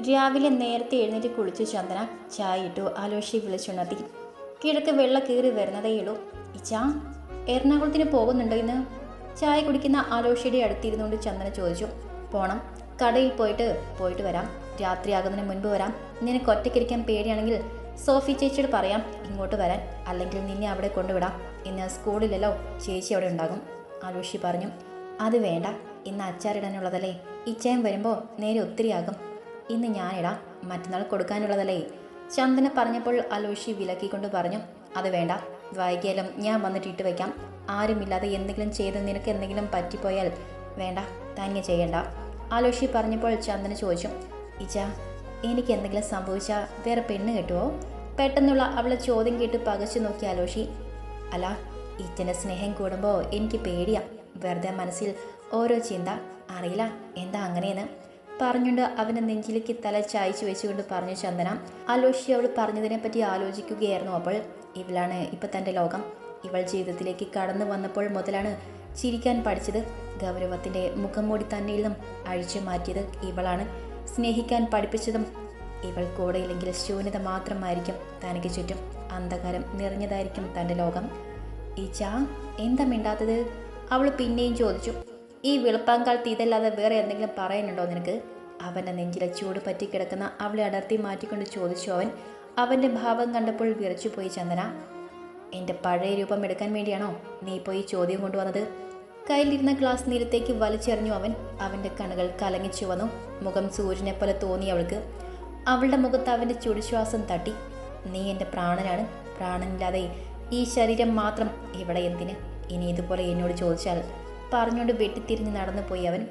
രാവിലെ നേരത്തെ എഴുന്നേറ്റ് കുളിച്ച് ചന്ദന ചായ ഇട്ടു. ആലോഷി വിളിച്ചുണർത്തി. കിഴക്ക് വെള്ള കീറി വരുന്നതേയുള്ളൂ. ഇച്ചാ എറണാകുളത്തിന് പോകുന്നുണ്ടോ ഇന്ന്? ചായ കുടിക്കുന്ന ആലോഷിയുടെ അടുത്തിരുന്നുകൊണ്ട് ചന്ദന ചോദിച്ചു. പോണം. കടയിൽ പോയിട്ട് പോയിട്ട് വരാം. രാത്രിയാകുന്നതിന് മുൻപ് വരാം. നിനക്ക് ഒറ്റയ്ക്കിരിക്കാൻ പേടിയാണെങ്കിൽ സോഫി ചേച്ചിയോട് പറയാം ഇങ്ങോട്ട് വരാൻ. അല്ലെങ്കിൽ നിന്നെ അവിടെ കൊണ്ടുവിടാം. ഇന്ന് സ്കൂളിലല്ലോ ചേച്ചി അവിടെ ഉണ്ടാകും. ആലോഷി പറഞ്ഞു. അത് വേണ്ട. ഇന്ന് അച്ചാറിടാനുള്ളതല്ലേ. ഇച്ചയം വരുമ്പോൾ നേരെ ഒത്തിരിയാകും. ഇന്ന് ഞാനിടാം. മറ്റന്നാൾ കൊടുക്കാനുള്ളതല്ലേ? ചന്ദന പറഞ്ഞപ്പോൾ അലോഷി വിലക്കിക്കൊണ്ട് പറഞ്ഞു അത് വേണ്ട. വൈകിയാലും ഞാൻ വന്നിട്ട് ഇട്ട് വയ്ക്കാം ആരുമില്ലാതെ എന്തെങ്കിലും ചെയ്ത് നിനക്ക് എന്തെങ്കിലും പറ്റിപ്പോയാൽ വേണ്ട. തന്നെ ചെയ്യണ്ട. ആലോഷി പറഞ്ഞപ്പോൾ ചന്ദന ചോദിച്ചു ഇച്ച എനിക്ക് എന്തെങ്കിലും സംഭവിച്ചാൽ വേറെ പെണ്ണ് കിട്ടുമോ പെട്ടെന്നുള്ള അവളെ ചോദ്യം കേട്ട് പകച്ചു നോക്കി ആലോഷി അല്ല ഇച്ചന്റെ സ്നേഹം കൂടുമ്പോൾ എനിക്ക് പേടിയാ. വെറുതെ മനസ്സിൽ ഓരോ ചിന്ത. അറിയില്ല എന്താ അങ്ങനെയെന്ന്? പറഞ്ഞുകൊണ്ട് അവനെ നെഞ്ചിലേക്ക് തല ചായച്ചു വെച്ചുകൊണ്ട് പറഞ്ഞു ചന്ദന. ആലോഷി അവൾ പറഞ്ഞതിനെപ്പറ്റി ആലോചിക്കുകയായിരുന്നു. അപ്പോൾ ഇവളാണ് ഇപ്പം തന്റെ ലോകം. ഇവൾ ജീവിതത്തിലേക്ക് കടന്നു വന്നപ്പോൾ മുതലാണ് ചിരിക്കാൻ പഠിച്ചത്. ഗൗരവത്തിന്റെ മുഖം മൂടി തന്നിൽ നിന്നും അഴിച്ചു മാറ്റിയത് ഇവളാണ്. സ്നേഹിക്കാൻ പഠിപ്പിച്ചതും ഇവൾ കൂടെയില്ലെങ്കിൽ ശൂന്യത മാത്രമായിരിക്കും തനിക്ക് ചുറ്റും. അന്ധകാരം നിറഞ്ഞതായിരിക്കും തന്റെ ലോകം. ഈ ചാ എന്താ മിണ്ടാത്തത്? അവൾ പിന്നെയും ചോദിച്ചു. ഈ വെളുപ്പാങ്കാലത്ത് ഇതല്ലാതെ വേറെ എന്തെങ്കിലും പറയാനുണ്ടോ നിനക്ക്? അവന്റെ നെഞ്ചിലെ ചൂട് പറ്റിക്കിടക്കുന്ന അവളെ അടർത്തി മാറ്റിക്കൊണ്ട് ചോദിച്ചു അവൻ. അവന്റെ ഭാവം കണ്ടപ്പോൾ വിറച്ചുപോയി ചന്ദന. എന്റെ പഴയ രൂപം എടുക്കാൻ വേണ്ടിയാണോ നീ പോയി ചോദ്യം കൊണ്ടുവന്നത്? കയ്യിലിരുന്ന ഗ്ലാസ് നീരത്തേക്ക് വലിച്ചെറിഞ്ഞു അവൻ. അവന്റെ കണ്ണുകൾ കലങ്ങിച്ചു വന്നു മുഖം സൂര്യനെ പോലെ തോന്നി അവൾക്ക്. അവളുടെ മുഖത്ത് അവന്റെ ചുടുശ്വാസം തട്ടി. നീ എന്റെ പ്രാണനാണ്. പ്രാണനില്ലാതെ ഈ ശരീരം മാത്രം ഇവിടെ എന്തിന്? ഇനി ഇതുപോലെ എന്നോട് ചോദിച്ചാൽ പറഞ്ഞുകൊണ്ട് വെട്ടിത്തിരിഞ്ഞ് നടന്നു പോയി അവൻ.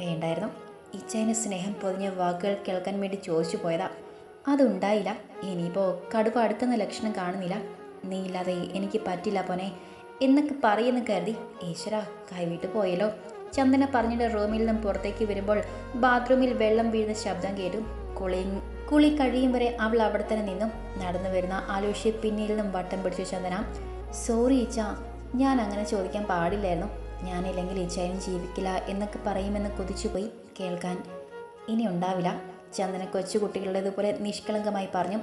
വേണ്ടായിരുന്നു. ഇച്ചേനെ സ്നേഹം പൊതിഞ്ഞ വാക്കുകൾ കേൾക്കാൻ വേണ്ടി ചോദിച്ചു പോയതാ. അതുണ്ടായില്ല. ഇനിയിപ്പോൾ കടുവ അടുക്കുന്ന ലക്ഷണം കാണുന്നില്ല. നീ ഇല്ലാതെ എനിക്ക് പറ്റില്ല പോനെ എന്നൊക്കെ പറയുന്ന കരുതി ഈശ്വര കൈവിട്ട് പോയല്ലോ. ചന്ദന പറഞ്ഞിട്ട് റൂമിൽ നിന്നും പുറത്തേക്ക് വരുമ്പോൾ ബാത്റൂമിൽ വെള്ളം വീഴുന്ന ശബ്ദം കേട്ടു. കുളി കുളി കഴിയും വരെ അവൾ അവിടെ തന്നെ നിന്നും. നടന്നു വരുന്ന ആലോഷ്യ പിന്നിൽ നിന്നും വട്ടം പിടിച്ചു ചന്ദന. സോറി ഈച്ച ഞാൻ അങ്ങനെ ചോദിക്കാൻ പാടില്ലായിരുന്നു. ഞാനില്ലെങ്കിൽ ഈച്ചയും ജീവിക്കില്ല എന്നൊക്കെ പറയുമെന്ന് കൊതിച്ചുപോയി കേൾക്കാൻ. ഇനി ഉണ്ടാവില്ല. ചന്ദന കൊച്ചുകുട്ടികളുടേതുപോലെ നിഷ്കളങ്കമായി പറഞ്ഞു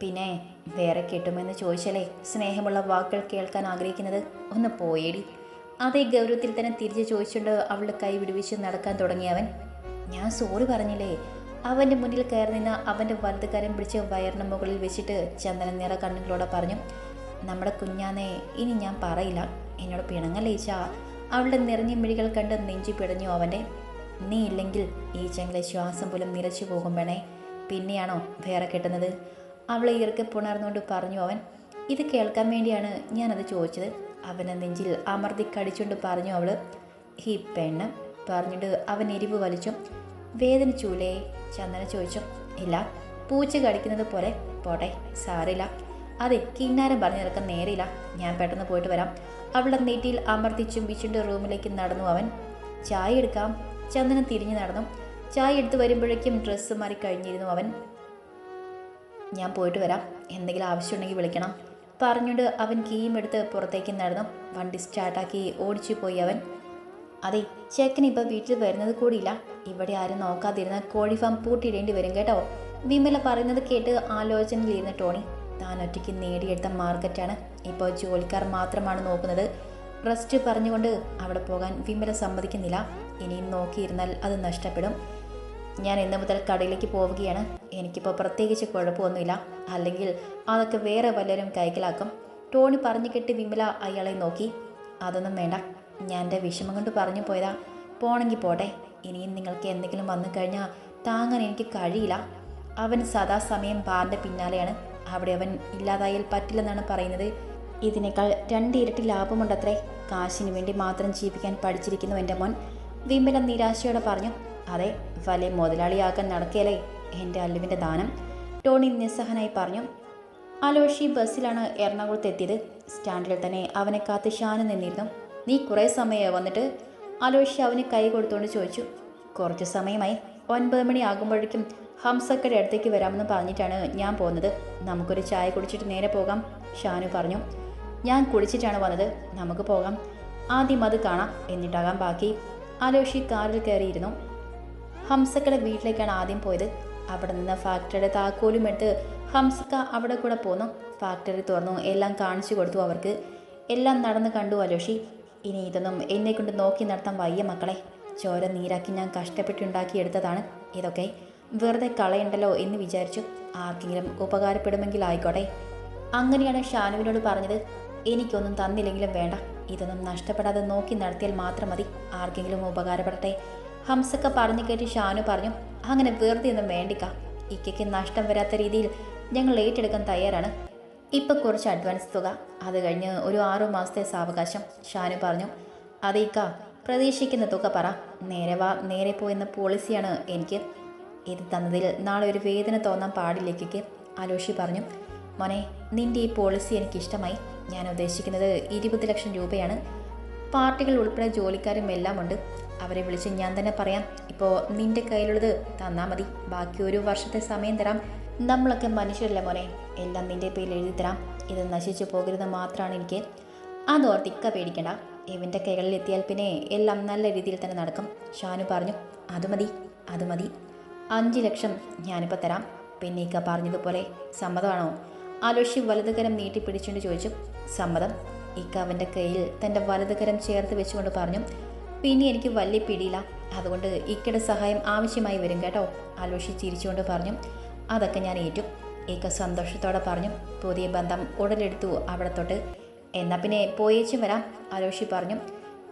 പിന്നെ വേറെ കിട്ടുമെന്ന് ചോദിച്ചാലേ സ്നേഹമുള്ള വാക്കുകൾ കേൾക്കാൻ ആഗ്രഹിക്കുന്നത് ഒന്ന് പോയേടി. അതേ ഗൗരവത്തിൽ തന്നെ തിരിച്ച് ചോദിച്ചുകൊണ്ട് അവളുടെ കൈ വിടുവിച്ച് നടക്കാൻ തുടങ്ങിയവൻ ഞാൻ സോറി പറഞ്ഞില്ലേ? അവന്റെ മുന്നിൽ കയറി നിന്ന് അവന്റെ വലത് കരം പിടിച്ച് വയറിന് മുകളിൽ വെച്ചിട്ട് ചന്ദന നിറ കണ്ണുകളോടെ പറഞ്ഞു നമ്മുടെ കുഞ്ഞാന്നെ ഇനി ഞാൻ പറയില്ല. എന്നോട് പിണങ്ങലേച്ച അവളുടെ നിറഞ്ഞ മിഴികൾ കണ്ട് നെഞ്ചു പിടഞ്ഞു അവന്റെ നീ ഇല്ലെങ്കിൽ ഈ ചെങ്കിലെ ശ്വാസം പോലും നിലച്ചു പോകും വേണേ പിന്നെയാണോ വേറെ കിട്ടുന്നത്? അവളെ ഇറക്കെ പുണർന്നുകൊണ്ട് പറഞ്ഞു അവൻ. ഇത് കേൾക്കാൻ വേണ്ടിയാണ് ഞാനത് ചോദിച്ചത്. അവനെ നെഞ്ചിൽ അമർത്തി കടിച്ചുകൊണ്ട് പറഞ്ഞു അവൾ ഈ പെണ്ണ് പറഞ്ഞിട്ട് അവൻ എരിവ് വലിച്ചു. വേദനിച്ചൂലേ? ചന്ദന ചോദിച്ചു. ഇല്ല. പൂച്ച കടിക്കുന്നത് പോലെ. പോട്ടെ. സാറില്ല അതെ കിന്നാരം പറഞ്ഞു നിൽക്കാൻ നേരില്ല ഞാൻ പെട്ടെന്ന് പോയിട്ട് വരാം. അവളുടെ നെറ്റിയിൽ അമർത്തി ചുംബിച്ചുകൊണ്ട് റൂമിലേക്ക് നടന്നു അവൻ. ചായ എടുക്കാം. ചന്ദനം തിരിഞ്ഞു നടന്നു. ചായ എടുത്തു വരുമ്പോഴേക്കും ഡ്രസ്സ് മാറി കഴിഞ്ഞിരുന്നു അവൻ. ഞാൻ പോയിട്ട് വരാം. എന്തെങ്കിലും ആവശ്യമുണ്ടെങ്കിൽ വിളിക്കണം. പറഞ്ഞുകൊണ്ട് അവൻ കീയും എടുത്ത് പുറത്തേക്ക് നടന്നു. വണ്ടി സ്റ്റാർട്ടാക്കി ഓടിച്ചു പോയി അവൻ. അതെ ചെക്കൻ ഇപ്പം വീട്ടിൽ വരുന്നത് കൂടിയില്ല. ഇവിടെ ആരും നോക്കാതിരുന്ന കോഴി ഫാം പൂട്ടിയിടേണ്ടി വരും കേട്ടോ. വിമല പറയുന്നത് കേട്ട് ആലോചനയിലിരുന്ന ടോണി. താൻ ഒറ്റയ്ക്ക് നേടിയെടുത്ത മാർക്കറ്റാണ്. ഇപ്പോൾ ജോലിക്കാർ മാത്രമാണ് നോക്കുന്നത്. റെസ്റ്റ് പറഞ്ഞുകൊണ്ട് അവിടെ പോകാൻ വിമല സമ്മതിക്കുന്നില്ല. ഇനിയും നോക്കിയിരുന്നാൽ അത് നഷ്ടപ്പെടും. ഞാൻ ഇന്ന് മുതൽ കടയിലേക്ക് പോവുകയാണ്. എനിക്കിപ്പോൾ പ്രത്യേകിച്ച് കുഴപ്പമൊന്നുമില്ല. അല്ലെങ്കിൽ അതൊക്കെ വേറെ വല്ലവരും കൈക്കലാക്കും. ടോണി പറഞ്ഞു കെട്ടി വിമല അയാളെ നോക്കി. അതൊന്നും വേണ്ട. ഞാൻ എന്റെ വിഷമം കൊണ്ട് പറഞ്ഞു പോയതാ. പോണെങ്കിൽ പോട്ടെ. ഇനിയും നിങ്ങൾക്ക് എന്തെങ്കിലും വന്നു കഴിഞ്ഞാൽ താങ്ങാൻ എനിക്ക് കഴിയില്ല. അവൻ സദാസമയം ബാറിന്റെ പിന്നാലെയാണ്. അവിടെ അവൻ ഇല്ലാതായാൽ പറ്റില്ലെന്നാണ് പറയുന്നത്. ഇതിനേക്കാൾ രണ്ടിരട്ടി ലാഭമുണ്ടത്രേ. കാശിന് വേണ്ടി മാത്രം ജീവിക്കാൻ പഠിച്ചിരിക്കുന്നു എന്റെ മോൻ. വിമല നിരാശയോടെ പറഞ്ഞു അതെ വലിയ മുതലാളിയാക്കാൻ നടക്കിയല്ലേ എന്റെ അല്ലുവിന്റെ ദാനം. ടോണി നിസ്സഹനായി പറഞ്ഞു അലോഷി ബസ്സിലാണ് എറണാകുളത്ത് എത്തിയത്. സ്റ്റാൻഡിൽ തന്നെ അവനെ കാത്ത് ഷാന് നിന്നിരുന്നു. നീ കുറേ സമയമായി വന്നിട്ട് അലോഷി അവന് കൈ കൊടുത്തുകൊണ്ട് ചോദിച്ചു കുറച്ച് സമയമായി? ഒൻപത് മണി ആകുമ്പോഴേക്കും ഹംസക്കയുടെ അടുത്തേക്ക് വരാമെന്ന് പറഞ്ഞിട്ടാണ് ഞാൻ പോകുന്നത്. നമുക്കൊരു ചായ കുടിച്ചിട്ട് നേരെ പോകാം ഷാനു പറഞ്ഞു. ഞാൻ കുടിച്ചിട്ടാണ് വന്നത്. നമുക്ക് പോകാം. ആദ്യം അത് കാണാം. എന്നിട്ടാകാം ബാക്കി. അലോഷി കാറിൽ കയറിയിരുന്നു. ഹംസക്കയുടെ വീട്ടിലേക്കാണ് ആദ്യം പോയത്. അവിടെ നിന്ന് ഫാക്ടറിയുടെ താക്കോലും എടുത്ത് ഹംസക്ക അവിടെ കൂടെ പോന്നു. ഫാക്ടറി തുറന്നു. എല്ലാം കാണിച്ചു കൊടുത്തു അവർക്ക്. എല്ലാം നടന്ന് കണ്ടു അലോഷി. ഇനി ഇതൊന്നും എന്നെ കൊണ്ട് നോക്കി നടത്താൻ വയ്യ മക്കളെ. ചോര നീരാക്കി ഞാൻ കഷ്ടപ്പെട്ടുണ്ടാക്കിയെടുത്തതാണ് ഇതൊക്കെ വെറുതെ കളയണ്ടല്ലോ എന്ന് വിചാരിച്ചു. ആർക്കെങ്കിലും ഉപകാരപ്പെടുമെങ്കിൽ ആയിക്കോട്ടെ. അങ്ങനെയാണ് ഷാനുവിനോട് പറഞ്ഞത്. എനിക്കൊന്നും തന്നില്ലെങ്കിലും വേണ്ട. ഇതൊന്നും നഷ്ടപ്പെടാതെ നോക്കി നടത്തിയാൽ മാത്രം മതി. ആർക്കെങ്കിലും ഉപകാരപ്പെടട്ടെ. ഹംസക്ക പറഞ്ഞു കേട്ട് ഷാനു പറഞ്ഞു അങ്ങനെ വെറുതെ ഒന്നും വേണ്ടിക്ക. ഇക്കയ്ക്ക് നഷ്ടം വരാത്ത രീതിയിൽ ഞങ്ങൾ ഏറ്റെടുക്കാൻ തയ്യാറാണ്. ഇപ്പം കുറച്ച് അഡ്വാൻസ് തുക. അത് കഴിഞ്ഞ് ഒരു ആറു മാസത്തെ സാവകാശം. ഷാനു പറഞ്ഞു അതേക്ക. പ്രതീക്ഷിക്കുന്ന തുക പറ. നേരെ വാ നേരെ പോയെന്ന പോളിസിയാണ് എനിക്ക് ഇത് തന്നതിൽ. നാളെ ഒരു വേദന തോന്നാൻ പാടില്ലേക്കൊക്കെ അലോഷി പറഞ്ഞു. മോനെ നിന്റെ ഈ പോളിസി എനിക്കിഷ്ടമായി. ഞാൻ ഉദ്ദേശിക്കുന്നത് ഇരുപത് ലക്ഷം രൂപയാണ്. പാർട്ടികൾ ഉൾപ്പെടെ ജോലിക്കാരും എല്ലാം ഉണ്ട്. അവരെ വിളിച്ച് ഞാൻ തന്നെ പറയാം. ഇപ്പോൾ നിന്റെ കയ്യിലുള്ളത് തന്നാൽ മതി. ബാക്കി ഒരു വർഷത്തെ സമയം തരാം. നമ്മളൊക്കെ മനുഷ്യരല്ല മോനെ? എല്ലാം നിന്റെ പേരിൽ എഴുതി തരാം. ഇത് നശിച്ചു പോകരുത് മാത്രമാണ് എനിക്ക്. അതോർത്തിക്ക പേടിക്കണ്ട. ഇവന്റെ കൈകളിൽ എത്തിയാൽ പിന്നെ എല്ലാം നല്ല രീതിയിൽ തന്നെ നടക്കും. ഷാനു പറഞ്ഞു അത് മതി അത് മതി. അഞ്ച് ലക്ഷം ഞാനിപ്പോൾ തരാം. പിന്നെ ഇക്ക പറഞ്ഞതുപോലെ സമ്മതമാണോ? ആലോഷി വലതുകരം നീട്ടി പിടിച്ചുകൊണ്ട് ചോദിച്ചു സമ്മതം. ഇക്ക അവന്റെ കയ്യിൽ തന്റെ വലതുകരം ചേർത്ത് വെച്ചുകൊണ്ട് പറഞ്ഞു പിന്നെ എനിക്ക് വലിയ പിടിയില്ല. അതുകൊണ്ട് ഇക്കയുടെ സഹായം ആവശ്യമായി വരും കേട്ടോ. ആലോഷി ചിരിച്ചുകൊണ്ട് പറഞ്ഞു അതൊക്കെ ഞാൻ ഏറ്റു. ഇക്ക സന്തോഷത്തോടെ പറഞ്ഞു പുതിയ ബന്ധം ഉടലെടുത്തു അവിടെ തൊട്ട് എന്നാൽ പിന്നെ പോയേച്ചും വരാം ആലോഷി പറഞ്ഞു.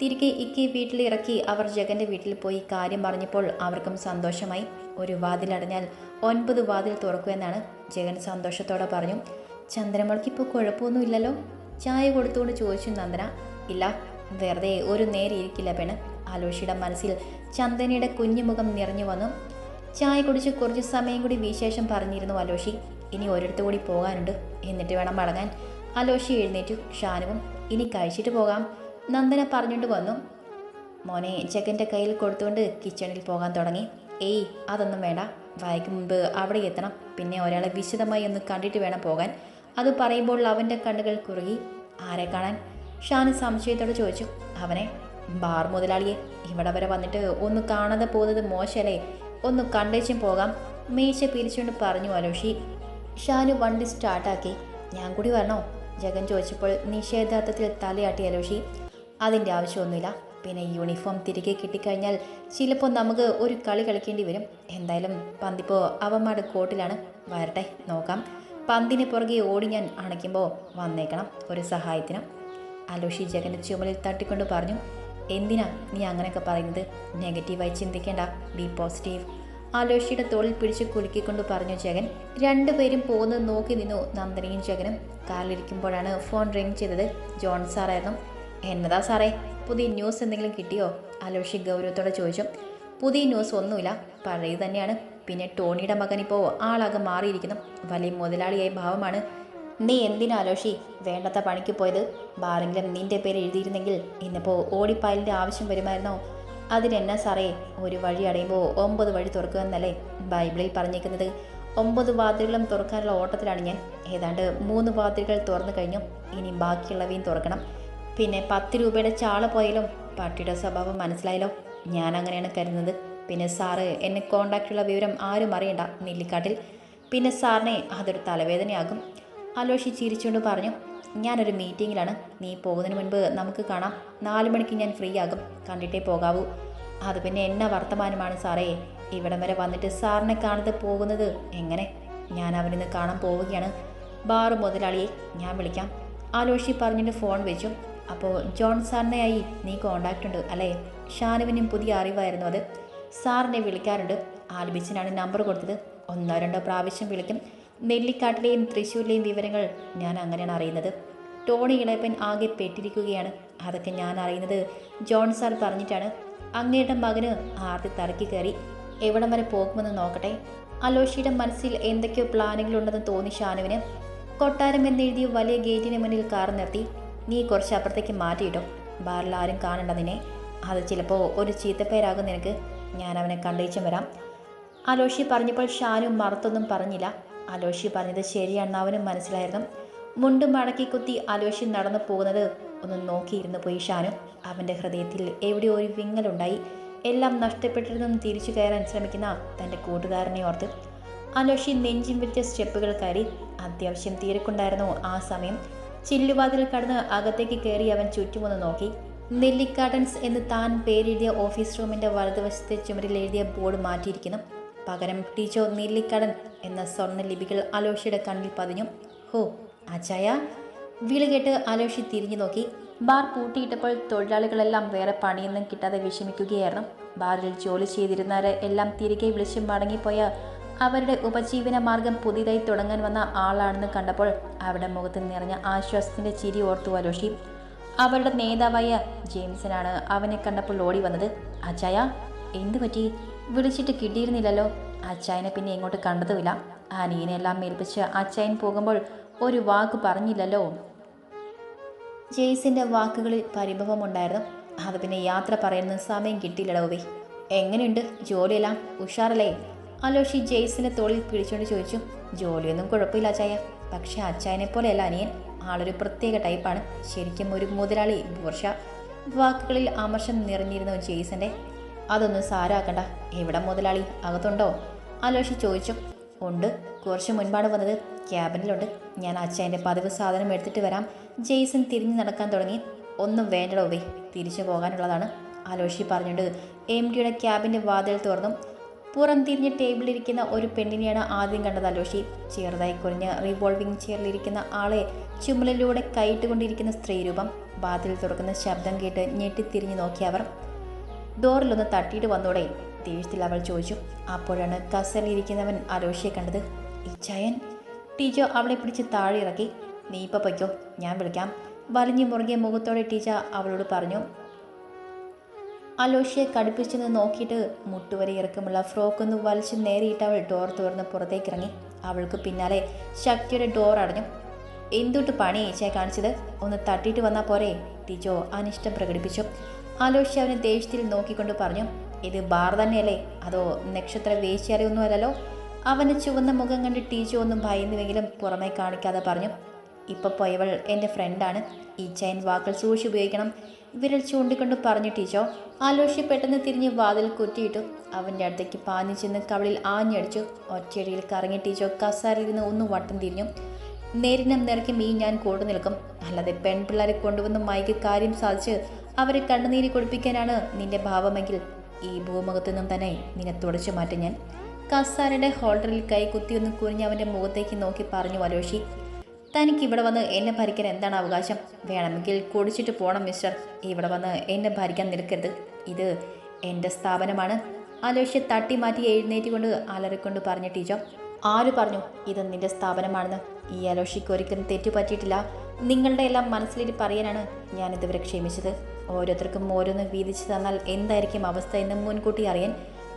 തിരികെ ഇക്കി വീട്ടിലിറക്കി അവർ ജഗന്റെ വീട്ടിൽ പോയി കാര്യം പറഞ്ഞപ്പോൾ അവർക്കും സന്തോഷമായി. ഒരു വാതിലടഞ്ഞാൽ ഒൻപത് വാതിൽ തുറക്കുമെന്നാണ് ജഗൻ സന്തോഷത്തോടെ പറഞ്ഞു. ചന്ദ്രമോൾക്ക് ഇപ്പോൾ കുഴപ്പമൊന്നുമില്ലല്ലോ? ചായ കൊടുത്തുകൊണ്ട് ചോദിച്ചു നന്ദന. ഇല്ല വെറുതെ ഒരു നേരെ ഇരിക്കില്ല പെണ്. ആലോഷിയുടെ മനസ്സിൽ ചന്ദനയുടെ കുഞ്ഞുമുഖം നിറഞ്ഞു വന്നു. ചായ കുടിച്ച് കുറച്ച് സമയം കൂടി വിശേഷം പറഞ്ഞിരുന്നു അലോഷി ഇനി ഒരിടത്തു കൂടി പോകാനുണ്ട്. എന്നിട്ട് വേണം മടങ്ങാൻ. അലോഷി എഴുന്നേറ്റു. ഷാനുവും ഇനി കഴിച്ചിട്ട് പോകാം. നന്ദന പറഞ്ഞുകൊണ്ട് വന്നു. മോനെ ചെക്കന്റെ കയ്യിൽ കൊടുത്തുകൊണ്ട് കിച്ചണിൽ പോകാൻ തുടങ്ങി. ഏയ് അതൊന്നും വേണ്ട. വായിക്ക് മുമ്പ് അവിടെ എത്തണം. പിന്നെ ഒരാളെ വിശദമായി ഒന്ന് കണ്ടിട്ട് വേണം പോകാൻ. അത് പറയുമ്പോൾ അവന്റെ കണ്ണുകൾ കുറുകി. ആരെ കാണാൻ? ഷാന് സംശയത്തോടെ ചോദിച്ചു. അവനെ ബാർ മുതലാളിയെ. ഇവിടെ വരെ വന്നിട്ട് ഒന്ന് കാണാതെ പോകുന്നത് മോശമല്ലേ ഒന്ന് കണ്ടേച്ചും പോകാം. മേശ പിരിച്ചുകൊണ്ട് പറഞ്ഞു അലോഷി. ഷാനു വണ്ടി സ്റ്റാർട്ടാക്കി. ഞാൻ കൂടി വരണോ? ജഗൻ ചോദിച്ചപ്പോൾ നിഷേധാർത്ഥത്തിൽ തലയാട്ടി അലോഷി അതിന്റെ ആവശ്യമൊന്നുമില്ല. പിന്നെ യൂണിഫോം തിരികെ കിട്ടിക്കഴിഞ്ഞാൽ ചിലപ്പോൾ നമുക്ക് ഒരു കളി കളിക്കേണ്ടി വരും. എന്തായാലും പന്തിപ്പോൾ അവന്മാരുടെ കോട്ടിലാണ്. വരട്ടെ നോക്കാം. പന്തിന് പുറകെ ഓടി ഞാൻ അണയ്ക്കുമ്പോൾ വന്നേക്കണം ഒരു സഹായത്തിന്. അലോഷി ജഗന്റെ ചുമലിൽ തട്ടിക്കൊണ്ട് പറഞ്ഞു എന്തിനാ നീ അങ്ങനെയൊക്കെ പറയുന്നത്? നെഗറ്റീവായി ചിന്തിക്കേണ്ട. B positive. ആലോഷിയുടെ തോളിൽ പിടിച്ച് കുലുക്കിക്കൊണ്ട് പറഞ്ഞു ജഗൻ രണ്ടുപേരും പോകുന്നത് നോക്കി നിന്നു നന്ദനയും ജഗനും. കാറിലിരിക്കുമ്പോഴാണ് ഫോൺ റിങ് ചെയ്തത് ജോൺ സാറായിരുന്നു. എന്നതാ സാറേ പുതിയ ന്യൂസ് എന്തെങ്കിലും കിട്ടിയോ? അലോഷി ഗൗരവത്തോടെ ചോദിച്ചു. പുതിയ ന്യൂസ് ഒന്നുമില്ല പഴയത് തന്നെയാണ്. പിന്നെ ടോണിയുടെ മകൻ ഇപ്പോൾ ആളാകെ മാറിയിരിക്കുന്നു. വലിയ മുതലാളിയായ ഭാവമാണ്. നീ എന്തിനാ അലോഷി വേണ്ടത്ത പണിക്ക് പോയത്. ബാറെങ്കിലും നിന്റെ പേര് എഴുതിയിരുന്നെങ്കിൽ ഇന്നിപ്പോൾ ഓടിപ്പായലിന്റെ ആവശ്യം വരുമായിരുന്നോ? അതിനെന്നാ സാറേ? ഒരു വഴി അടയുമ്പോൾ ഒമ്പത് വഴി തുറക്കുക എന്നല്ലേ ബൈബിളിൽ പറഞ്ഞേക്കുന്നത് ഒമ്പത് വാതിലുകളും തുറക്കാനുള്ള ഓട്ടത്തിലാണ് ഞാൻ. ഏതാണ്ട് മൂന്ന് വാതിലുകൾ തുറന്നു കഴിഞ്ഞു. ഇനി ബാക്കിയുള്ളവയും തുറക്കണം. പിന്നെ പത്ത് രൂപയുടെ ചാള പോയാലും? പട്ടിയുടെ സ്വഭാവം മനസ്സിലായല്ലോ? ഞാൻ അങ്ങനെയാണ് കരുതുന്നത്. പിന്നെ സാറ് എന്നെ കോണ്ടാക്റ്റുള്ള വിവരം ആരും അറിയണ്ട നെല്ലിക്കാട്ടിൽ. പിന്നെ സാറിനെ അതൊരു തലവേദനയാകും. അലോഷി ചിരിച്ചുകൊണ്ട് പറഞ്ഞു ഞാനൊരു മീറ്റിങ്ങിലാണ്. നീ പോകുന്നതിന് മുൻപ് നമുക്ക് കാണാം. നാല് മണിക്ക് ഞാൻ ഫ്രീ ആകും. കണ്ടിട്ടേ പോകാവൂ. അത് പിന്നെ എന്നെ വർത്തമാനമാണ് സാറേ? ഇവിടം വരെ വന്നിട്ട് സാറിനെ കാണാതെ പോകുന്നത് എങ്ങനെ? ഞാൻ അവനിന്ന് കാണാൻ പോവുകയാണ്. ബാറ് മുതലാളിയെ ഞാൻ വിളിക്കാം. ആലോഷി പറഞ്ഞിട്ട് ഫോൺ വെച്ചു. അപ്പോൾ ജോൺ സാറിനെയായി നീ കോണ്ടാക്റ്റ് ഉണ്ട് അല്ലേ? ഷാനുവിനും പുതിയ അറിവായിരുന്നു അത്. സാറിനെ വിളിക്കാറുണ്ട്. ആൽബിച്ചിനാണ് നമ്പർ കൊടുത്തത്. ഒന്നോ രണ്ടോ പ്രാവശ്യം വിളിക്കും. നെല്ലിക്കാട്ടിലെയും തൃശ്ശൂരിലെയും വിവരങ്ങൾ ഞാൻ അങ്ങനെയാണ് അറിയുന്നത്. ടോണി ഇളയപ്പൻ ആകെ പെട്ടിരിക്കുകയാണ് അതൊക്കെ ഞാൻ അറിയുന്നത് ജോൺ സാർ പറഞ്ഞിട്ടാണ്. അങ്ങയുടെ മകന് ആർത്തി തറക്കി കയറി എവിടം വരെ പോകുമെന്ന് നോക്കട്ടെ? അലോഷിയുടെ മനസ്സിൽ എന്തൊക്കെയോ പ്ലാനുകളുണ്ടെന്ന് തോന്നി ഷാനുവിന്. കൊട്ടാരം എന്നെഴുതിയ വലിയ ഗേറ്റിന് മുന്നിൽ കാർ നിർത്തി. നീ കുറച്ച് അപ്പുറത്തേക്ക് മാറ്റിയിട്ടോ ബാറിൽ ആരും കാണണ്ട നിന്നെ. അത് ചിലപ്പോൾ ഒരു ചീത്തപ്പേരാകും നിനക്ക്. ഞാൻ അവനെ കണ്ടേച്ചും വരാം. അലോഷി പറഞ്ഞപ്പോൾ ഷാനു മറത്തൊന്നും പറഞ്ഞില്ല. അലോഷി പറഞ്ഞത് ശരിയാണെന്ന് അവനും മനസ്സിലായിരുന്നു. മുണ്ട് മടക്കി കുത്തി അലോഷി നടന്നു പോകുന്നത് ഒന്ന് നോക്കിയിരുന്നു പോയി ഷാനു. അവന്റെ ഹൃദയത്തിൽ എവിടെയോ ഒരു വിങ്ങലുണ്ടായി. എല്ലാം നഷ്ടപ്പെട്ടിരുന്നും തിരിച്ചു കയറാൻ ശ്രമിക്കുന്ന തന്റെ കൂട്ടുകാരനെ ഓർത്ത്. അലോഷി നെഞ്ചിൻ വിരിച്ച സ്റ്റെപ്പുകൾ കയറി അത്യാവശ്യം തിരക്കുണ്ടായിരുന്നു ആ സമയം. ചില്ലുവാതിൽ കടന്ന് അകത്തേക്ക് കയറി അവൻ ചുറ്റുമൊന്ന് നോക്കി. നെല്ലിക്കാട്ടൻസ് എന്ന് താൻ പേരെഴുതിയ ഓഫീസ് റൂമിന്റെ വലതുവശത്തെ ചുമരിൽ എഴുതിയ ബോർഡ് മാറ്റിയിരിക്കുന്നു. പകരം ടീച്ചോ നെല്ലിക്കടൻ എന്ന സ്വർണ ലിപികൾ അലോഷിയുടെ കണ്ണിൽ പതിഞ്ഞു. ഹോ അച്ചായ വിളി കേട്ട് അലോഷി തിരിഞ്ഞു നോക്കി. ബാർ പൂട്ടിയിട്ടപ്പോൾ തൊഴിലാളികളെല്ലാം വേറെ പണിയൊന്നും കിട്ടാതെ വിഷമിക്കുകയായിരുന്നു. ബാറിൽ ജോലി ചെയ്തിരുന്നവരെ എല്ലാം തിരികെ വിളിച്ച് മടങ്ങിപ്പോയ അവരുടെ ഉപജീവന മാർഗം പുതിയതായി തുടങ്ങാൻ വന്ന ആളാണെന്ന് കണ്ടപ്പോൾ അവരുടെ മുഖത്ത് നിറഞ്ഞ ആശ്വാസത്തിന്റെ ചിരി ഓർത്തു അലോഷി. അവരുടെ നേതാവായ ജെയിംസനാണ് അവനെ കണ്ടപ്പോൾ ഓടി വന്നത്. അച്ചായ എന്തു പറ്റി? വിളിച്ചിട്ട് കിട്ടിയിരുന്നില്ലല്ലോ. അച്ചായനെ പിന്നെ ഇങ്ങോട്ട് കണ്ടതുമില്ല. അനിയനെല്ലാം ഏൽപ്പിച്ച് അച്ചായൻ പോകുമ്പോൾ ഒരു വാക്ക് പറഞ്ഞില്ലല്ലോ. ജെയ്സിന്റെ വാക്കുകളിൽ പരിഭവമുണ്ടായിരുന്നു. അത് പിന്നെ യാത്ര പറയുന്ന സമയം കിട്ടിയില്ലടവേ എങ്ങനെയുണ്ട്? ജോലിയെല്ലാം ഉഷാറല്ലേ? അലോഷി ജെയ്സിന്റെ തോളിൽ പിടിച്ചുകൊണ്ട് ചോദിച്ചു. ജോലിയൊന്നും കുഴപ്പമില്ല അച്ചായ. പക്ഷെ അച്ചായനെ പോലെയല്ല അനിയൻ. ആളൊരു പ്രത്യേക ടൈപ്പാണ്. ശരിക്കും ഒരു മുതലാളി വർഷ വാക്കുകളിൽ അമർഷം നിറഞ്ഞിരുന്നു ജെയ്സന്റെ. അതൊന്നും സാരാക്കണ്ട. എവിടെ മുതലാളി? അകത്തുണ്ടോ? അലോഷി ചോദിച്ചു. ഉണ്ട്. കുറച്ച് മുൻപാണ് വന്നത്. ക്യാബിനിലുണ്ട്. ഞാൻ അച്ഛന്റെ പതിവ് സാധനം എടുത്തിട്ട് വരാം. ജെയ്സൺ തിരിഞ്ഞു നടക്കാൻ തുടങ്ങി. ഒന്നും വേണ്ടടോ വേ. തിരിച്ചു പോകാനുള്ളതാണ്. അലോഷി പറഞ്ഞിട്ട് എം ഡിയുടെ ക്യാബിന്റെ വാതിൽ തുറന്നു. പുറം തിരിഞ്ഞ് ടേബിളിലിരിക്കുന്ന ഒരു പെണ്ണിനെയാണ് ആദ്യം കണ്ടത് അലോഷി. ചെറുതായി കുറഞ്ഞ് റിവോൾവിംഗ് ചെയറിലിരിക്കുന്ന ആളെ ചുമലിലൂടെ കൈയിട്ടുകൊണ്ടിരിക്കുന്ന സ്ത്രീരൂപം. വാതിൽ തുറക്കുന്ന ശബ്ദം കേട്ട് ഞെട്ടിത്തിരിഞ്ഞ് നോക്കി അവർ. ഡോറിലൊന്ന് തട്ടിയിട്ട് വന്നോടെ ദേഷ്യത്തിൽ അവൾ ചോദിച്ചു അപ്പോഴാണ് കസലിരിക്കുന്നവൻ അലോഷിയെ കണ്ടത്? ഈ ചയൻ ടീച്ചർ അവളെ പിടിച്ച് താഴെ ഇറക്കി. നീ ഇപ്പം പൊയ്ക്കോ ഞാൻ വിളിക്കാം. വലിഞ്ഞു മുറുകിയ മുഖത്തോടെ ടീച്ചർ അവളോട് പറഞ്ഞു അലോഷയെ കടുപ്പിച്ചു നിന്ന് നോക്കിയിട്ട് മുട്ടുവരെ ഇറക്കമുള്ള ഫ്രോക്കൊന്ന് വലിച്ചു നേരിയിട്ട് അവൾ ഡോർ തുറന്ന് പുറത്തേക്ക് ഇറങ്ങി അവൾക്ക് പിന്നാലെ ശക്തിയുടെ ഡോർ അടഞ്ഞു. എന്തുട്ട് പണി ഏച്ചയെ കാണിച്ചത്? ഒന്ന് തട്ടിയിട്ട് വന്നാൽ പോരെ. ടീച്ചോ അനിഷ്ടം പ്രകടിപ്പിച്ചു. ആലോഷി അവനെ ദേഷ്യത്തിൽ നോക്കിക്കൊണ്ട് പറഞ്ഞു ഇത് ബാർ തന്നെയല്ലേ? അതോ നക്ഷത്ര വേശ്യാലയൊന്നും അല്ലല്ലോ അവന്റെ ചുവന്ന മുഖം കണ്ട് ടീച്ചോ ഒന്നും ഭയന്നുവെങ്കിലും പുറമെ കാണിക്കാതെ പറഞ്ഞു ഇപ്പൊ പോയവൾ എന്റെ ഫ്രണ്ടാണ് ഈ ചൈൻ വാക്കുകൾ സൂക്ഷിച്ച് ഉപയോഗിക്കണം. വിരൽ ചൂണ്ടിക്കൊണ്ട് പറഞ്ഞു ടീച്ചോ. ആലോഷി പെട്ടെന്ന് തിരിഞ്ഞ് വാതിൽ കുറ്റിയിട്ടു അവന്റെ അടുത്തേക്ക് പാഞ്ഞു ചെന്ന് കവളിൽ ആഞ്ഞടിച്ചു. ഒറ്റയടിയിൽ കറങ്ങി ടീച്ചോ കസാരയിരുന്ന് ഒന്ന് വട്ടം തിരിഞ്ഞു. നേരിനം നിറയ്ക്കും ഈ ഞാൻ കൂട്ടു നിൽക്കും. അല്ലാതെ പെൺപിള്ളേരെ കൊണ്ടുവന്ന് മൈക്ക് കാര്യം സാധിച്ച് അവരെ കണ്ണുനീരി കുടിപ്പിക്കാനാണ് നിന്റെ ഭാവമെങ്കിൽ ഈ ഭൂമുഖത്തു നിന്നും തന്നെ നിന്നെ തുടച്ചു മാറ്റും ഞാൻ. കസാരയുടെ ഹോൾഡറിൽ കൈ കുത്തിയൊന്ന് കുനിഞ്ഞ് അവന്റെ മുഖത്തേക്ക് നോക്കി പറഞ്ഞു അലോഷി തനിക്ക് ഇവിടെ വന്ന് എന്നെ ഭരിക്കാൻ എന്താണ് അവകാശം? വേണമെങ്കിൽ കുടിച്ചിട്ട് പോണം മിസ്റ്റർ. ഇവിടെ വന്ന് എന്നെ ഭരിക്കാൻ നിൽക്കരുത്. ഇത് എന്റെ സ്ഥാപനമാണ്. അലോഷ്യ തട്ടി മാറ്റി എഴുന്നേറ്റ് കൊണ്ട് അലറിക്കൊണ്ട് പറഞ്ഞ ടീച്ചർ ആര് പറഞ്ഞു ഇത് നിന്റെ സ്ഥാപനമാണെന്ന്? ഈ അലോഷിക്ക് ഒരിക്കലും തെറ്റു പറ്റിയിട്ടില്ല നിങ്ങളുടെ എല്ലാം മനസ്സിലിരി പറയാനാണ് ഞാൻ ഇതുവരെ ക്ഷമിച്ചത്. ഓരോരുത്തർക്കും ഓരോന്ന് വീതിച്ചു തന്നാൽ എന്തായിരിക്കും അവസ്ഥ എന്ന് മുൻകൂട്ടി അറിയാൻ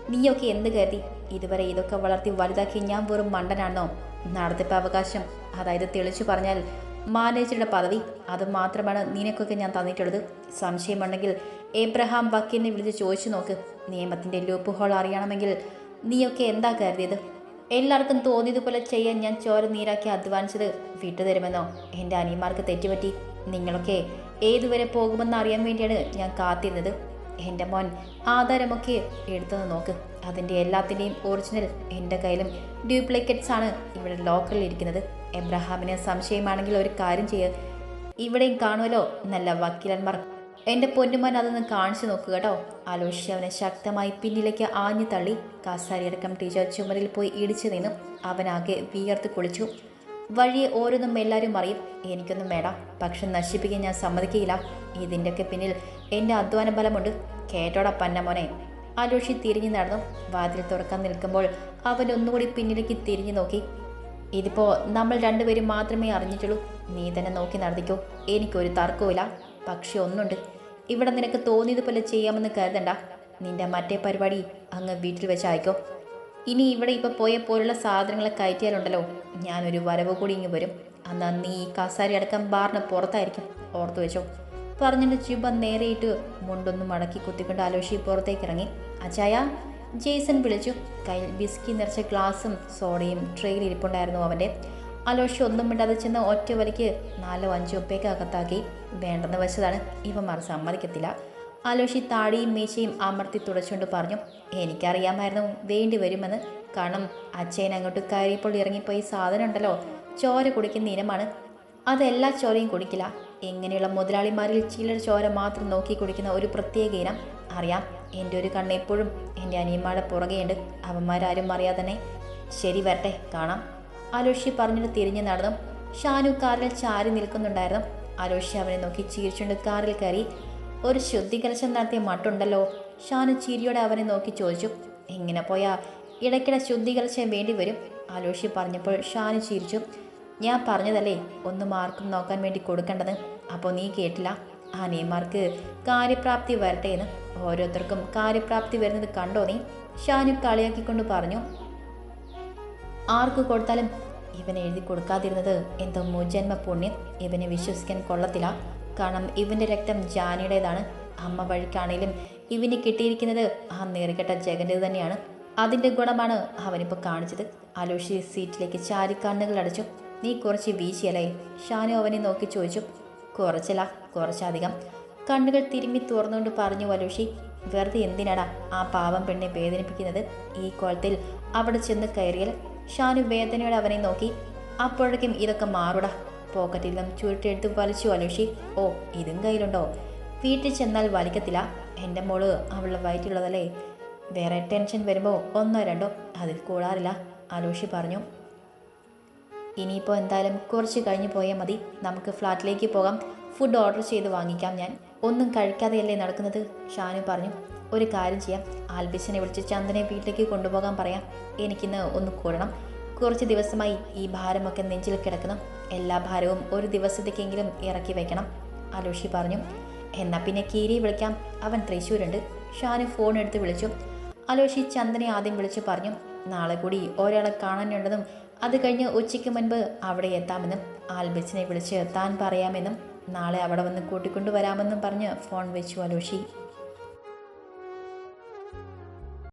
നീയൊക്കെ എന്ത് കരുതി? ഇതുവരെ ഇതൊക്കെ വളർത്തി വലുതാക്കി ഞാൻ വെറും മണ്ടനാണെന്നോ നടത്തിപ്പ് അവകാശം അതായത് തെളിച്ചു പറഞ്ഞാൽ മാനേജറുടെ പദവി അത് മാത്രമാണ് നിനക്കൊക്കെ ഞാൻ തന്നിട്ടുള്ളത്. സംശയമുണ്ടെങ്കിൽ എബ്രഹാം വക്കീലിനെ വിളിച്ച് ചോദിച്ചു നോക്ക്. നിയമത്തിന്റെ ലൂപ്പ് ഹോൾ അറിയണമെങ്കിൽ നീയൊക്കെ എന്താ കരുതിയത്? എല്ലാവർക്കും തോന്നിയതുപോലെ ചെയ്യാൻ ഞാൻ ചോര നീരാക്കി അധ്വാനിച്ചത് വിട്ടുതരുമെന്നോ? എന്റെ അനിയന്മാർക്ക് തെറ്റുപറ്റി നിങ്ങളൊക്കെ ഏതുവരെ പോകുമെന്ന് അറിയാൻ വേണ്ടിയാണ് ഞാൻ കാത്തിരുന്നത്. എന്റെ മോൻ ആധാരമൊക്കെ എടുത്തത് നോക്ക്. അതിന്റെ എല്ലാത്തിന്റെയും ഒറിജിനൽ എന്റെ കയ്യിലും ഡ്യൂപ്ലിക്കേറ്റ്സ് ആണ് ഇവിടെ ലോക്കറിൽ ഇരിക്കുന്നത്. എബ്രഹാമിന് സംശയമാണെങ്കിൽ ഒരു കാര്യം ചെയ്യുക ഇവിടെയും കാണുമല്ലോ നല്ല വക്കീലന്മാർ. എന്റെ പൊന്നുമോൻ അതൊന്ന് കാണിച്ചു നോക്കുക കേട്ടോ. ആലോചിച്ച് അവനെ ശക്തമായി പിന്നിലേക്ക് ആഞ്ഞു തള്ളി. കാസാരിയടക്കം ടീച്ചർ ചുമരിൽ പോയി ഇടിച്ചു നിന്നു. അവനാകെ വിയർത്ത് കുളിച്ചു. വഴിയെ ഓരോന്നും എല്ലാവരും അറിയും എനിക്കൊന്നും വേണ്ട. പക്ഷെ നശിപ്പിക്കാൻ ഞാൻ സമ്മതിക്കുകയില്ല ഇതിന്റെയൊക്കെ പിന്നിൽ എന്റെ അധ്വാന ബലമുണ്ട്. കേട്ടോടാ പന്നമോനെ ആലോഷി തിരിഞ്ഞു നടന്നു. വാതിൽ തുറക്കാൻ നിൽക്കുമ്പോൾ അവൻ ഒന്നുകൂടി പിന്നിലേക്ക് തിരിഞ്ഞു നോക്കി. ഇതിപ്പോൾ നമ്മൾ രണ്ടുപേരും മാത്രമേ അറിഞ്ഞിട്ടുള്ളൂ. നീ തന്നെ നോക്കി നടത്തിക്കോ. എനിക്കൊരു തർക്കവുമില്ല. പക്ഷെ ഒന്നുണ്ട്. ഇവിടെ നിനക്ക് തോന്നിയതുപോലെ ചെയ്യാമെന്ന് കരുതണ്ട. നിന്റെ മറ്റേ പരിപാടി അങ്ങ് വീട്ടിൽ വെച്ച് അയക്കോ. ഇനി ഇവിടെ ഇപ്പോൾ പോയ പോലുള്ള സാധനങ്ങളെ കയറ്റിയാലുണ്ടല്ലോ. ഞാനൊരു വരവ് കൂടി ഇങ്ങ് വരും. അന്ന് നീ ഈ കസാരി അടക്കം ബാറിന് പുറത്തായിരിക്കും. ഓർത്തു വെച്ചോ. പറഞ്ഞിട്ട് ചുബ നേരെയിട്ട് മുണ്ടൊന്നും മടക്കി കുത്തിക്കൊണ്ട് ആലോചിച്ച് പുറത്തേക്ക് ഇറങ്ങി. അച്ചായ ജെയ്സൺ വിളിച്ചു. കയ്യിൽ വിസ്കി നിറച്ച ഗ്ലാസും സോഡയും ട്രെയിൽ ഇരിപ്പുണ്ടായിരുന്നു അവന്റെ അലോഷി ഒന്നും മിണ്ടാതെ ചെന്ന് ഒറ്റ വലിക്ക് നാലോ അഞ്ചോ ഉപ്പേക്ക് അകത്താക്കി. വേണ്ടെന്ന് വെച്ചതാണ് ഇവന്മാർ സമ്മതിക്കത്തില്ല. ആലോഷി താടിയും മീശയും അമർത്തി തുടച്ചുകൊണ്ട് പറഞ്ഞു എനിക്കറിയാമായിരുന്നു വേണ്ടി വരുമെന്ന്. കാരണം അച്ഛൻ അങ്ങോട്ട് കയറിയപ്പോൾ ഇറങ്ങിപ്പോയി സാധനം ഉണ്ടല്ലോ ചോര കുടിക്കുന്ന ഇനമാണ്. അതെല്ലാ ചോരയും കുടിക്കില്ല. ഇങ്ങനെയുള്ള മുതലാളിമാരിൽ ചിലർ ചോര മാത്രം നോക്കി കുടിക്കുന്ന ഒരു പ്രത്യേക ഇനം. അറിയാം എന്റെ ഒരു കണ്ണ് എപ്പോഴും എന്റെ അനിയന്മാരുടെ പുറകെയുണ്ട്. അവന്മാരാരും അറിയാതെ തന്നെ ശരി വരട്ടെ കാണാം. ആലോഷി പറഞ്ഞിട്ട് തിരിഞ്ഞു നടന്നു. ഷാനു കാറിൽ ചാരി നിൽക്കുന്നുണ്ടായിരുന്നു. അലോഷി അവനെ നോക്കി ചിരിച്ചുകൊണ്ട് കാറിൽ കയറി ഒരു ശുദ്ധീകരണം നടത്തിയ മട്ടുണ്ടല്ലോ. ഷാനു ചിരിയോടെ അവനെ നോക്കി ചോദിച്ചു എങ്ങനെ പോയാ? ഇടയ്ക്കിടെ ശുദ്ധീകരണം വേണ്ടി വരും. അലോഷി പറഞ്ഞപ്പോൾ ഷാനു ചിരിച്ചു ഞാൻ പറഞ്ഞതല്ലേ ഒന്നും ആർക്കും നോക്കാൻ വേണ്ടി കൊടുക്കേണ്ടത്. അപ്പോൾ നീ കേട്ടില്ല? അനിയന്മാർക്ക് കാര്യപ്രാപ്തി വരട്ടെ എന്ന്. ഓരോരുത്തർക്കും കാര്യപ്രാപ്തി വരുന്നത് കണ്ടോ നീ? ഷാനു കളിയാക്കിക്കൊണ്ട് പറഞ്ഞു ആർക്ക് കൊടുത്താലും ഇവൻ എഴുതി കൊടുക്കാതിരുന്നത് എന്തോ മുജന്മ പുണ്യം. ഇവനെ വിശ്വസിക്കാൻ കൊള്ളത്തില്ല. കാരണം ഇവന്റെ രക്തം ജാനിയുടേതാണ്. അമ്മ വഴിക്കാണേലും ഇവന് കിട്ടിയിരിക്കുന്നത് ആ നേറികെട്ട ജഗന്റെ തന്നെയാണ്. അതിന്റെ ഗുണമാണ് അവനിപ്പോൾ കാണിച്ചത്. അലോഷി സീറ്റിലേക്ക് ചാരി കണ്ണുകൾ അടച്ചു. നീ കുറച്ച് വീശിയല്ലേ? ഷാനു അവനെ നോക്കി ചോദിച്ചു. കുറച്ചല്ല കുറച്ചധികം. കണ്ണുകൾ തിരുമ്മി തുറന്നുകൊണ്ട് പറഞ്ഞു അലോഷി. വെറുതെ എന്തിനാടാ ആ പാവം പെണ്ണെ വേദനിപ്പിക്കുന്നത്? ഈ കോളത്തിൽ അവിടെ ചെന്ന് കയറിയാൽ ഷാനു വേദനയോടെ അവനെ നോക്കി. അപ്പോഴേക്കും ഇതൊക്കെ മാറുടാ. പോക്കറ്റിൽ നിന്നും ചുരുട്ടെടുത്ത് വലിച്ചു അനുഷി ഓ ഇതും കയ്യിലുണ്ടോ? വീട്ടിൽ ചെന്നാൽ വലിക്കത്തില്ല. എന്റെ മോൾ അവളുടെ വയറ്റുള്ളതല്ലേ വേറെ ടെൻഷൻ വരുമ്പോൾ ഒന്നോ രണ്ടോ അതിൽ കൂടാറില്ല അലോഷി പറഞ്ഞു. ഇനിയിപ്പോൾ എന്തായാലും കുറച്ച് കഴിഞ്ഞ് പോയാൽ മതി. നമുക്ക് ഫ്ലാറ്റിലേക്ക് പോകാം. ഫുഡ് ഓർഡർ ചെയ്ത് വാങ്ങിക്കാം ഞാൻ. ഒന്നും കഴിക്കാതെയല്ലേ നടക്കുന്നത്? ഷാനു പറഞ്ഞു. ഒരു കാര്യം ചെയ്യാം. ആൽബിസിനെ വിളിച്ച് ചന്ദനെ വീട്ടിലേക്ക് കൊണ്ടുപോകാൻ പറയാം. എനിക്കിന്ന് ഒന്ന് കൂടണം. കുറച്ച് ദിവസമായി ഈ ഭാരമൊക്കെ നെഞ്ചിൽ കിടക്കണം എല്ലാ ഭാരവും ഒരു ദിവസത്തേക്കെങ്കിലും ഇറക്കി വെക്കണം അലോഷി പറഞ്ഞു. എന്നാൽ പിന്നെ കീരി വിളിക്കാം. അവൻ തൃശ്ശൂരുണ്ട്. ഷാനു ഫോൺ എടുത്ത് വിളിച്ചു. അലോഷി ചന്ദനെ ആദ്യം വിളിച്ചു പറഞ്ഞു. നാളെ കൂടി ഒരാളെ കാണാനുണ്ടെന്നും അത് കഴിഞ്ഞ് ഉച്ചയ്ക്ക് മുൻപ് അവിടെ എത്താമെന്നും ആൽബിസിനെ വിളിച്ച് താൻ പറയാമെന്നും നാളെ അവിടെ വന്ന് കൂട്ടിക്കൊണ്ടുവരാമെന്നും പറഞ്ഞ് ഫോൺ വെച്ചു അലോഷി.